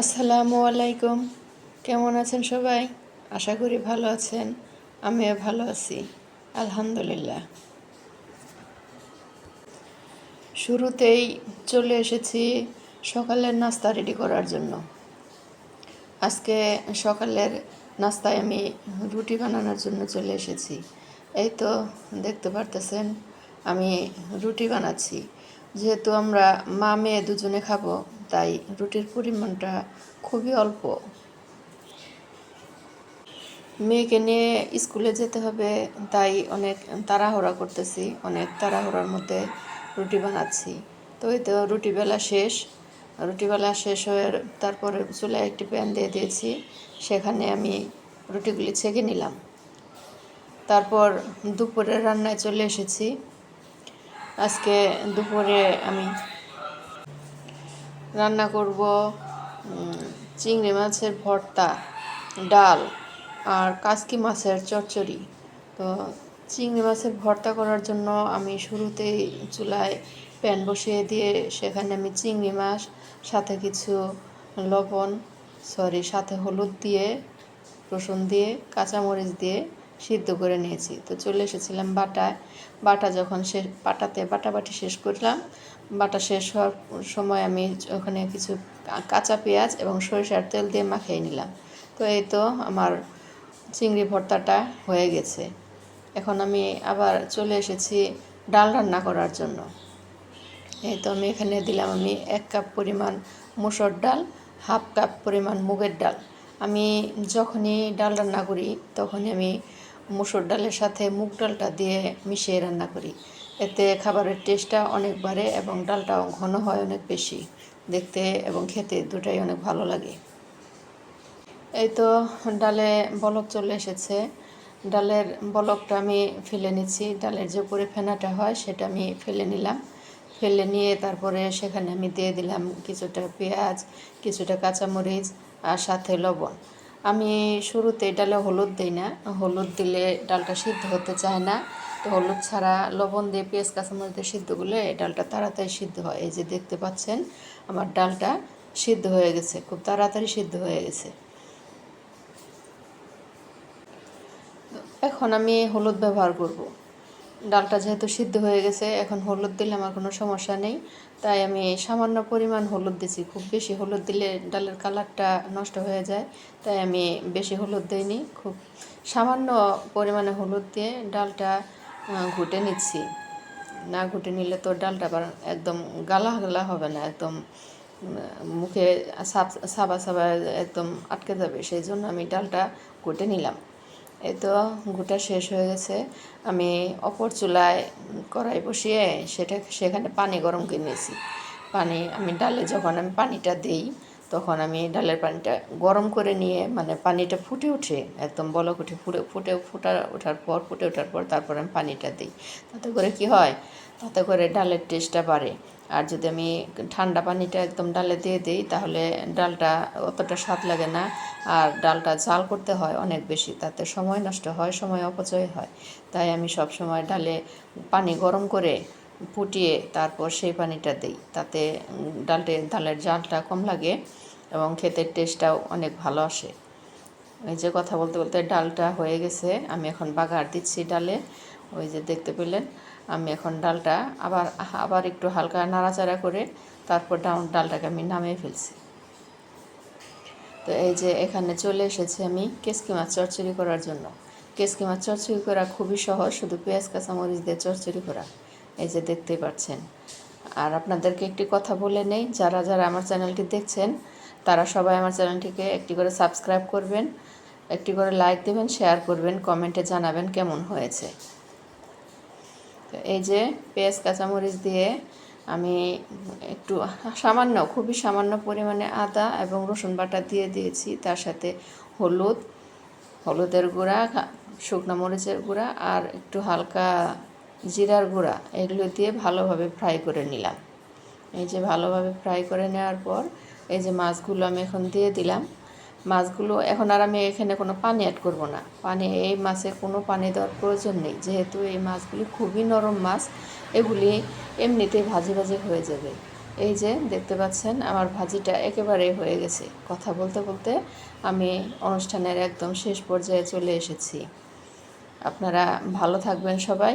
আসসালামু আলাইকুম। কেমন আছেন সবাই? আশা করি ভালো আছেন। আমিও ভালো আছি। আলহামদুলিল্লাহ। শুরুতেই চলে এসেছি সকালের নাস্তা রেডি করার জন্য। আজকে সকালের নাস্তায় আমি রুটি বানানোর জন্য চলে এসেছি। এই তো দেখতে পারতেছেন, আমি রুটি বানাচ্ছি। যেহেতু আমরা মা মেয়ে দুজনে খাব তাই রুটির পরিমাণটা খুবই অল্প। মেয়েকে নিয়ে স্কুলে যেতে হবে, তাই অনেক তাড়াহুড়া করতেছি, অনেক তাড়াহুড়ার মধ্যে রুটি বানাচ্ছি। তো ওই তো রুটি বেলা শেষ, রুটি বেলা শেষ হয়ে তারপরে চুলায় একটি প্যান দিয়ে দিয়েছি, সেখানে আমি রুটিগুলি ছেঁকে নিলাম। তারপর দুপুরের রান্নায় চলে এসেছি। আজকে দুপুরে আমি রান্না করব চিংড়ি মাছের ভর্তা, ডাল আর কাসকি মাছের চচ্চড়ি। তো চিংড়ি মাছের ভর্তা করার জন্য আমি শুরুতেই চুলায় প্যান বসিয়ে দিয়ে সেখানে আমি চিংড়ি মাছ, সাথে কিছু লবণ সরি সাথে হলুদ দিয়ে, রসুন দিয়ে, কাঁচামরিচ দিয়ে সিদ্ধ করে নিয়েছি। তো চলে এসেছিলাম বাটায়। বাটা যখন শেষ বাটাতে বাটাবাটি শেষ করলাম। বাটা শেষ হওয়ার সময় আমি ওখানে কিছু কাঁচা পেঁয়াজ এবং সরিষার তেল দিয়ে মাখিয়ে নিলাম। তো এই তো আমার চিংড়ি ভর্তাটা হয়ে গেছে। এখন আমি আবার চলে এসেছি ডাল রান্না করার জন্য। এই তো আমি এখানে দিলাম আমি এক কাপ পরিমাণ মুসুর ডাল, হাফ কাপ পরিমাণ মুগের ডাল। আমি যখনই ডাল রান্না করি তখনই আমি মুসুর ডালের সাথে মুগ ডালটা দিয়ে মিশিয়ে রান্না করি। এতে খাবারের টেস্টটা অনেক বাড়ে এবং ডালটাও ঘন হয় অনেক বেশি দেখতে এবং খেতে দুটাই অনেক ভালো লাগে। এই তো ডালে বলক চলে এসেছে। ডালের বলকটা আমি ফেলে নিচ্ছি। ডালের যে উপরে ফেনাটা হয় সেটা আমি ফেলে নিলাম। ফেলে নিয়ে তারপরে সেখানে আমি দিয়ে দিলাম কিছুটা পেঁয়াজ, কিছুটা কাঁচামরিচ আর সাথে লবণ। আমি শুরুতে ডালে হলুদ দিই না। হলুদ দিলে ডালটা সিদ্ধ হতে চায় না। তো হলুদ ছাড়া লবণ দিয়ে পেঁয়াজ, কাঁচামরিচ দিয়ে সিদ্ধ করলে ডালটা তাড়াতাড়ি সিদ্ধ হয়। এই যে দেখতে পাচ্ছেন, আমার ডালটা সিদ্ধ হয়ে গেছে, খুব তাড়াতাড়ি সিদ্ধ হয়ে গেছে। এখন আমি হলুদ ব্যবহার করব। ডালটা যেহেতু সিদ্ধ হয়ে গেছে, এখন হলুদ দিলে আমার কোনো সমস্যা নেই। তাই আমি সামান্য পরিমাণ হলুদ দিছি। খুব বেশি হলুদ দিলে ডালের কালারটা নষ্ট হয়ে যায়, তাই আমি বেশি হলুদ দিইনি। খুব সামান্য পরিমাণে হলুদ দিয়ে ডালটা ঘুটে নিচ্ছি। না ঘুটে নিলে তো ডালটা আবার একদম গালা গালা হবে না, একদম মুখে সাবা সাবা একদম আটকে যাবে। সেই জন্য আমি ডালটা ঘুটে নিলাম। এই তো গোটা শেষ হয়ে গেছে। আমি অপর চুলায় কড়াই বসিয়ে সেটা সেখানে পানি গরম করে নিয়েছি। পানি আমি ডালে যখন আমি পানিটা দিই তখন আমি ডালের পানিটা গরম করে নিয়ে মানে পানিটা ফুটে উঠে, একদম বলক উঠে, ফুটে ফুটে, ফুটা ওঠার পর, ফুটে ওঠার পর তারপর আমি পানিটা দিই। তাতে করে কি হয়? তাতে করে ডালের টেস্টটা বাড়ে। আর যদি আমি ঠান্ডা পানিটা একদম ডালে দিয়ে দিই, তাহলে ডালটা অতটা স্বাদ লাগে না। আর ডালটা জাল করতে হয় অনেক বেশি, তাতে সময় নষ্ট হয়, সময় অপচয় হয়। তাই আমি সব সময় ডালে পানি গরম করে ফুটিয়ে তারপর সেই পানিটা দিই। তাতে ডালটে, ডালের জালটা কম লাগে এবং খেতের টেস্টটাও অনেক ভালো আসে। ওই যে কথা বলতে বলতে ডালটা হয়ে গেছে, আমি এখন বাগার দিচ্ছি ডালে। ওই যে দেখতে পেলেন, আমি এখন ডালটা আবার আবার একটু হালকা নাড়াচাড়া করে তারপর ডাউন, ডালটাকে আমি নামিয়ে ফেলছি। তো এই যে এখানে চলে এসেছি আমি কেসকি মাছ চরচড়ি করার জন্য। কেসকি মাছ চরচড়ি করা খুবই সহজ, শুধু পেঁয়াজ, কাঁচামরিচ দিয়ে চরচড়ি করা। এই যে দেখতেই পাচ্ছেন। আর আপনাদেরকে একটি কথা বলে নেই, যারা যারা আমার চ্যানেলটি দেখছেন, তারা সবাই আমার চ্যানেলটিকে একটি করে সাবস্ক্রাইব করবেন, একটি করে লাইক দেবেন, শেয়ার করবেন, কমেন্টে জানাবেন কেমন হয়েছে। তো এই যে পেঁয়াজ, কাঁচামরিচ দিয়ে আমি একটু সামান্য, খুবই সামান্য পরিমাণে আদা এবং রসুন বাটা দিয়ে দিয়েছি, তার সাথে হলুদ, হলুদের গুঁড়া, শুকনো মরিচের গুঁড়া, আর একটু হালকা জিরার গুঁড়া, এগুলো দিয়ে ভালোভাবে ফ্রাই করে নিলাম। এই যে ভালোভাবে ফ্রাই করে নেওয়ার পর, এই যে মাছগুলো আমি এখন দিয়ে দিলাম। মাছগুলো এখন আর আমি এখানে কোনো পানি অ্যাড করব না। পানি, এই মাছে কোনো পানি দেওয়ার প্রয়োজন নেই। যেহেতু এই মাছগুলি খুবই নরম মাছ, এগুলি এমনিতেই ভাজি ভাজি হয়ে যাবে। এই যে দেখতে পাচ্ছেন, আমার ভাজিটা একেবারে হয়ে গেছে। কথা বলতে বলতে আমি অনুষ্ঠানের একদম শেষ পর্যায়ে চলে এসেছি। আপনারা ভালো থাকবেন সবাই।